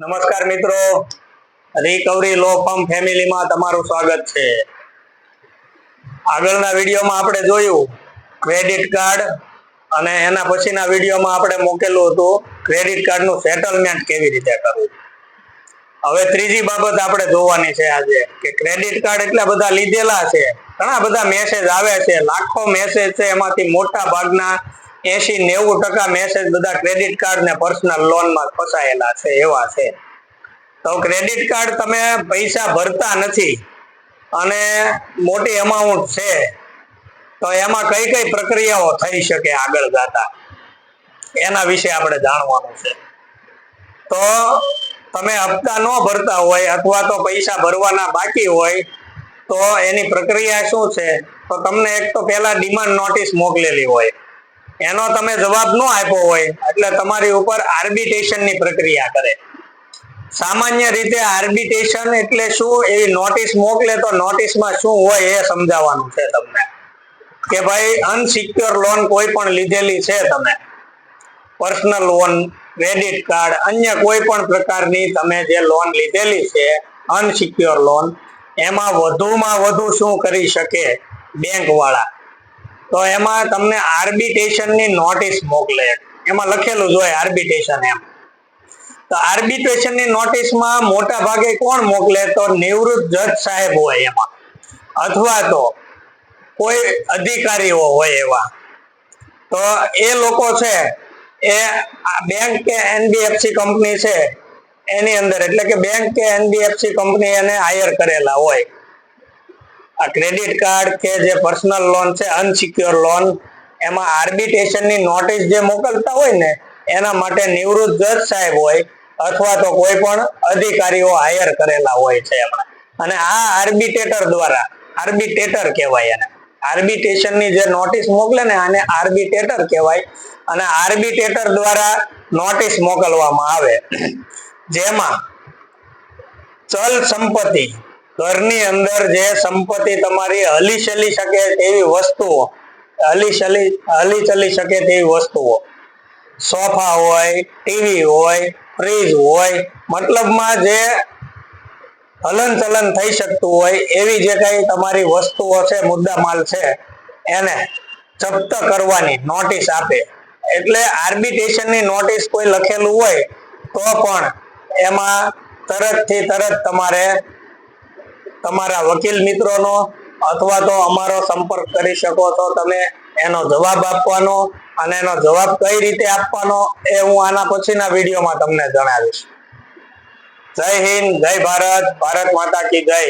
નમસ્કાર મિત્રો. Recovery law firm ફેમિલીમાં તમારું સ્વાગત છે. આગળના વિડીયોમાં આપણે જોયું ક્રેડિટ કાર્ડ અને એના પછીના વિડીયોમાં આપણે મૂકેલું હતું ક્રેડિટ કાર્ડનું સેટલમેન્ટ કેવી રીતે કરવું. હવે ત્રીજી બાબત આપણે જોવાની છે આજે કે ક્રેડિટ કાર્ડ એટલા બધા લીધેલા છે. ઘણા બધા મેસેજ આવે છે. લાખો મેસેજ છે એમાંથી મોટા ભાગના એસી નેવું ટકા મેસેજ બધા ક્રેડિટ કાર્ડ ને પર્સનલ લોનમાં ફસાયેલા છે, એવા છે. તો ક્રેડિટ કાર્ડ તમે પૈસા ભરતા નથી અને મોટી અમાઉન્ટ છે, તો એમાં કઈ કઈ પ્રક્રિયાઓ થઈ શકે આગળ જતા? એના વિશે આપણે જાણવાનું છે. તો તમે હપ્તા ન ભરતા હોય અથવા તો પૈસા ભરવાના બાકી હોય, તો એની પ્રક્રિયા શું છે? તો તમને એક તો પહેલા ડિમાન્ડ નોટિસ મોકલેલી હોય. એનો તમે જવાબ ન આપ્યો હોય, એટલે તમારી ઉપર આર્બિટેશનની પ્રક્રિયા કરે. સામાન્ય રીતે આર્બિટેશન એટલે શું? એવી નોટિસ મોકલે તો નોટિસમાં શું હોય એ સમજાવવાનું છે તમને. કે ભાઈ અનસિક્યોર લોન કોઈ પણ લીધેલી છે તમે. પર્સનલ લોન ક્રેડિટ કાર્ડ અન્ય કોઈ પણ પ્રકારની તમે જે લોન લીધેલી છે અનસિક્યોર લોન એમાં વધુમાં વધુ શું કરી શકે? બેંક વાળા. તો એમાં તમને આર્બિટેશનની નોટિસ મોકલે. એમાં લખેલું જ હોય આર્બિટ્રેશન એમ. તો આર્બિટ્રેશનની નોટિસમાં મોટા ભાગે કોણ મોકલે? તો નિવૃત્ત જજ સાહેબ હોય એમાં. અથવા તો કોઈ અધિકારીઓ હોય એવા. તો એ લોકો છે, એ બેંક કે એનબીએફસી કંપની છે, એની અંદર. એટલે કે બેંક કે એનબીએફસી કંપની એને હાયર કરેલા હોય. આ ક્રેડિટ કાર્ડ કે જે પર્સનલ લોન છે, અનસિક્યોર લોન, એમાં આર્બિટ્રેશનની નોટિસ જે મોકલતા હોય ને, એના માટે નિવૃત્ત જજ સાહેબ હોય અથવા તો કોઈ પણ અધિકારીઓ હાયર કરેલા હોય છે એમણે અને આ આર્બિટેટર દ્વારા આર્બિટેટર કહેવાય એને. આર્બિટેશનની જે નોટિસ મોકલે ને, આને આર્બિટેટર કહેવાય. અને આર્બિટેટર દ્વારા નોટિસ મોકલવામાં આવે. જેમાં ચલ સંપત્તિ ઘરની અંદર જે સંપત્તિ તમારી હલી ચલી શકે તેવી વસ્તુઓ, હલી ચલી હલી ચલી શકે તેવી વસ્તુઓ. સોફા હોય, ટીવી હોય, ફ્રીજ હોય, મતલબમાં જે હલન ચલન થઈ શકતું હોય, એવી જે કઈ તમારી વસ્તુઓ છે મુદ્દામાલ છે, એને જપ્ત કરવાની નોટિસ આપે. એટલે આર્બિટેશનની નોટિસ કોઈ લખેલું હોય, તો પણ એમાં તરતથી તરત તમારે તમારા વકીલ મિત્રોનો અથવા તો અમારો સંપર્ક કરી શકો છો તમે એનો જવાબ આપવાનો અને એનો જવાબ કઈ રીતે આપવાનો એ હું આના પછીના વિડીયોમાં તમને જણાવીશ. જય હિન્દ, જય ભારત ભારત માતા કી જય.